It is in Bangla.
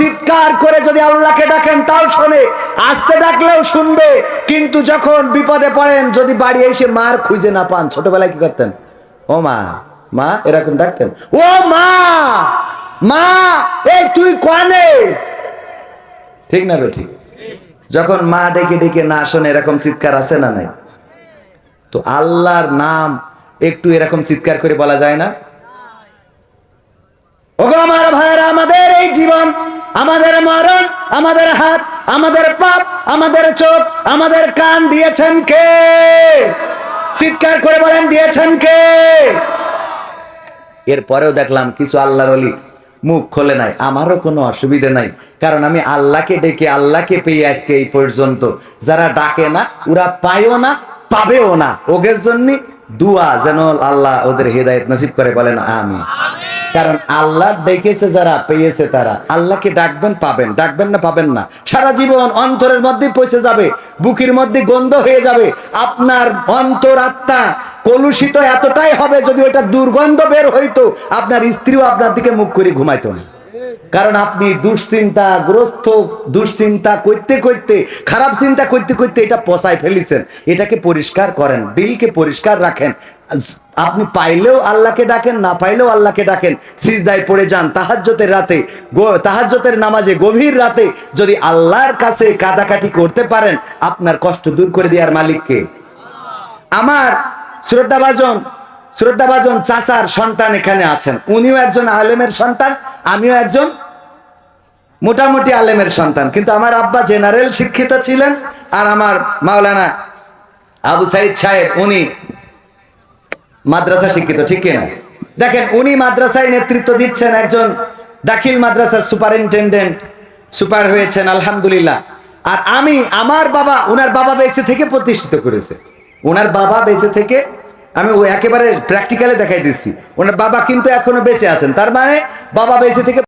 চিৎকার করে যদি আল্লাহকে ডাকেন, তাও শোনে। আস্তে ডাকলেও শুনবে। কিন্তু যখন বিপদে পড়েন, যদি বাড়ি এসে মার খুঁজে না পান, ছোটবেলায় কি করতেন? ও মা মা, এরকম ডাকতেন। ও মা মা, এই তুই কানে? ঠিক না বে ঠিক। যখন মা ডেকে ডেকে না শোনে, এরকম চিৎকার আছে না নাই? তো আল্লাহর নাম একটু এরকম চিৎকার করে বলা যায় না? ওগো আমার ভাইয়েরা, আমাদের এই আমাদের মরণ, আমাদের হাত, আমাদের পাপ, আমাদের চোখ, আমাদের কান দিয়েছেন কে? চিৎকার করে বলেন, দিয়েছেন কে? এরপরেও দেখলাম কিছু আল্লাহর অলি মুখ খোলে নাই। আমারও কোনো অসুবিধে নাই। কারণ আমি আল্লাহকে ডেকে আল্লাহকে পেয়ে আজকে এই পর্যন্ত। যারা ডাকে না, ওরা পায়ও না, পাবেও না। ওদের জন্য দুয়া যেন আল্লাহ ওদের হেদায়েত নসিব করে বলেন আমি কারণ আল্লাহ দেখেছে যারা, পেয়েছে তারা। আল্লাহকে ডাকবেন, পাবেন। ডাকবেন না, পাবেন না। সারা জীবন অন্তরের মধ্যে পৌঁছে যাবে, বুকের মধ্যে গন্ধ হয়ে যাবে। আপনার অন্তর আত্মা কলুষিত এতটাই হবে যদি ওটা দুর্গন্ধ বের হইতো, আপনার স্ত্রীও আপনার দিকে মুখ করে ঘুমাইতো না। কারণ আপনি দুশ্চিন্তা গ্রস্ত, দুশ্চিন্তা করতে করতে, খারাপ চিন্তা করতে করতে এটা পচায় ফেলিছেন। এটাকে পরিষ্কার করেন, দিলকে পরিষ্কার রাখেন। আপনি পাইলেও আল্লাহকে ডাকেন, না পাইলেও আল্লাহকে ডাকেন, সিজদায় পড়ে যান। তাহাজ্জতের রাতে তাহাজ্জতের নামাজে, গভীর রাতে যদি আল্লাহর কাছে কাদাকাটি করতে পারেন, আপনার কষ্ট দূর করে দেওয়ার মালিককে। আমার শ্রদ্ধাভাজন শ্রদ্ধাভাজন চাচার সন্তান এখানে আছেন। উনিও একজন আলেমের সন্তান, আমিও একজন মোটামুটি আলেমের সন্তান। কিন্তু আমার আব্বা জেনারেল শিক্ষিত ছিলেন আর আমার মাওলানা আবু সাইদ সাহেব, উনি মাদ্রাসা শিক্ষিত, ঠিক কিনা? দেখেন, উনি মাদ্রাসায় নেতৃত্ব দিচ্ছেন একজন দাখিল মাদ্রাসার সুপারিনটেন্ডেন্ট, সুপার হয়েছেন, আলহামদুলিল্লাহ। আর আমি, আমার বাবা ওনার বাবা বেঁচে থেকে প্রতিষ্ঠিত করেছে। ওনার বাবা বেঁচে থেকে আমি একেবারে প্র্যাকটিক্যালে দেখাই দিচ্ছি। ওনার বাবা কিন্তু এখনও বেঁচে আছেন। তার মানে বাবা বেঁচে থেকে